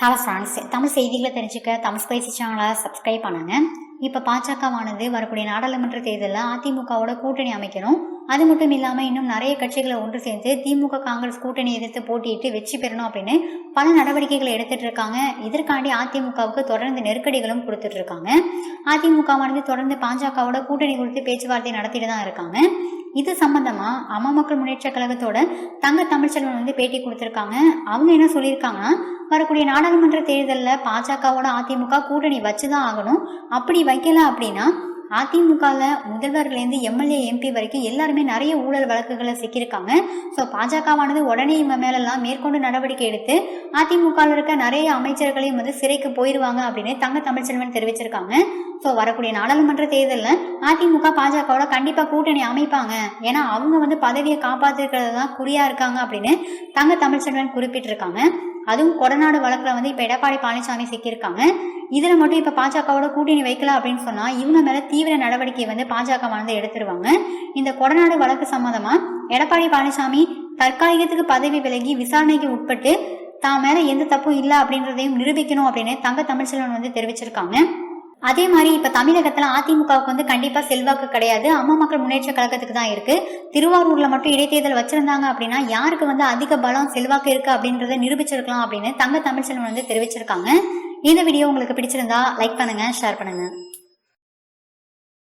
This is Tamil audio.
ஹலோ ஃப்ரெண்ட்ஸ் தமிழ் செய்திகளை தெரிஞ்சுக்க தமிழ் ஸ்பைசி சேனலை சப்ஸ்கிரைப் பண்ணுங்க. இப்போ பாஜகவானது வரக்கூடிய நாடாளுமன்ற தேர்தலில் அதிமுகவோட கூட்டணி அமைக்கணும். அது மட்டும் இல்லாமல் இன்னும் நிறைய கட்சிகளை ஒன்று சேர்ந்து திமுக காங்கிரஸ் கூட்டணி எதிர்த்து போட்டியிட்டு வெற்றி பெறணும் அப்படின்னு பல நடவடிக்கைகளை எடுத்துட்டு இருக்காங்க. இதற்காண்டி அதிமுகவுக்கு தொடர்ந்து நெருக்கடிகளும் கொடுத்துட்டு இருக்காங்க. அதிமுகவானது தொடர்ந்து பாஜகவோட கூட்டணி குறித்து பேச்சுவார்த்தை நடத்திட்டு தான் இருக்காங்க. இது சம்பந்தமா அம்மா மக்கள் முன்னேற்ற கழகத்தோட தங்க தமிழ்ச்செல்வன் வந்து பேட்டி கொடுத்துருக்காங்க. அவங்க என்ன சொல்லியிருக்காங்கன்னா வரக்கூடிய நாடாளுமன்ற தேர்தலில் பாஜகவோட அதிமுக கூட்டணி வச்சுதான் ஆகணும். அப்படி வைக்கல அப்படின்னா அதிமுகவில் முதல்வர்லேருந்து எம்எல்ஏ எம்பி வரைக்கும் எல்லாருமே நிறைய ஊழல் வழக்குகளை சிக்கியிருக்காங்க. ஸோ பாஜகவானது உடனே இவங்க மேலெல்லாம் மேற்கொண்டு நடவடிக்கை எடுத்து அதிமுகவில் இருக்க நிறைய அமைச்சர்களையும் வந்து சிறைக்கு போயிடுவாங்க அப்படின்னு தங்க தமிழ்ச்செல்வன் தெரிவிச்சிருக்காங்க. ஸோ வரக்கூடிய நாடாளுமன்ற தேர்தலில் அதிமுக பாஜகவோட கண்டிப்பாக கூட்டணி அமைப்பாங்க. ஏன்னா அவங்க வந்து பதவியை காப்பாற்றிருக்கிறது தான் குறியா இருக்காங்க அப்படின்னு தங்க தமிழ்ச்செல்வன் குறிப்பிட்டிருக்காங்க. அதுவும் கொடநாடு வழக்கில் வந்து இப்போ எடப்பாடி பழனிசாமி சிக்கியிருக்காங்க. இதில் மட்டும் இப்போ பாஜகவோட கூட்டணி வைக்கல அப்படின்னு சொன்னால் இவங்க மேலே தீவிர நடவடிக்கை வந்து பாஜக வந்து எடுத்துருவாங்க. இந்த கொடநாடு வழக்கு சம்மந்தமாக எடப்பாடி பழனிசாமி தற்காலிகத்துக்கு பதவி விலகி விசாரணைக்கு உட்பட்டு தான் மேலே எந்த தப்பும் இல்லை அப்படின்றதையும் நிரூபிக்கணும் அப்படின்னு தங்க தமிழ்ச்செல்வன் வந்து தெரிவிச்சிருக்காங்க. அதே மாதிரி இப்ப தமிழகத்துல அதிமுகவுக்கு வந்து கண்டிப்பா செல்வாக்கு கிடையாது. அம்மா மக்கள் முன்னேற்ற கழகத்துக்கு தான் இருக்கு. திருவாரூர்ல மட்டும் இடைத்தேர்தல் வச்சிருந்தாங்க அப்படின்னா யாருக்கு வந்து அதிக பலம் செல்வாக்கு இருக்கு அப்படின்றத நிரூபிச்சிருக்கலாம் அப்படின்னு தங்க தமிழ்ச்செல்வன் வந்து தெரிவிச்சிருக்காங்க. இந்த வீடியோ உங்களுக்கு பிடிச்சிருந்தா லைக் பண்ணுங்க ஷேர் பண்ணுங்க.